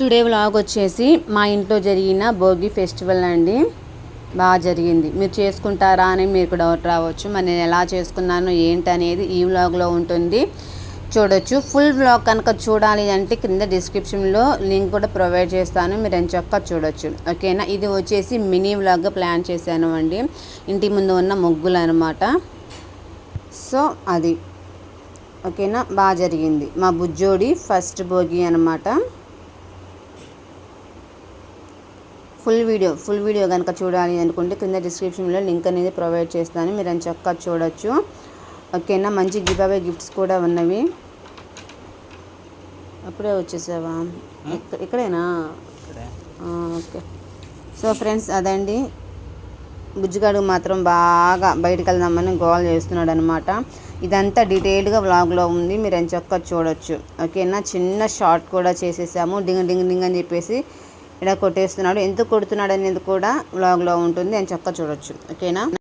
Today vlog వచ్చేసి మా ఇంట్లో జరిగిన భోగి ఫెస్టివల్ అండి. బాగా జరిగింది. మీరు చేసుకుంటారా అని మీకు డౌట్ రావచ్చు. మరి నేను ఎలా చేసుకున్నాను ఏంటి అనేది ఈ వ్లాగ్లో ఉంటుంది. చూడొచ్చు. ఫుల్ వ్లాగ్ కనుక చూడాలి అంటే కింద డిస్క్రిప్షన్లో లింక్ కూడా ప్రొవైడ్ చేస్తాను. మీరు అని చక్క చూడొచ్చు. ఓకేనా ఇది వచ్చేసి మినీ వ్లాగ్ ప్లాన్ చేశాను అండి. ఇంటి ముందు ఉన్న ముగ్గులు అనమాట సో అది. ఓకేనా బాగా జరిగింది. మా బుజ్జోడి ఫస్ట్ భోగి అనమాట ఫుల్ వీడియో ఫుల్ వీడియో కనుక చూడాలి అనుకుంటే కింద డిస్క్రిప్షన్లో లింక్ అనేది ప్రొవైడ్ చేస్తాను. మీరు అని చక్కగా చూడొచ్చు. ఓకేనా? మంచి గివ్ గిఫ్ట్స్ కూడా ఉన్నవి. అప్పుడే వచ్చేసావా? ఇక్కడ- ఇక్కడేనా ఓకే. సో ఫ్రెండ్స్ అదండి. బుజ్జిగాడు మాత్రం బాగా బయటకు వెళ్దామని గోల్ చేస్తున్నాడు అనమాట ఇదంతా డీటెయిల్డ్గా వ్లాగ్లో ఉంది. మీరు అని చక్క చూడొచ్చు. ఓకేనా? చిన్న షార్ట్ కూడా చేసేసాము. డింగ్ డింగ్ డింగ్ అని చెప్పేసి ఇలా కొట్టేస్తున్నాడు. ఎందుకు కొడుతున్నాడు అనేది కూడా వ్లాగ్లో ఉంటుంది. అని చక్క చూడొచ్చు. ఓకేనా?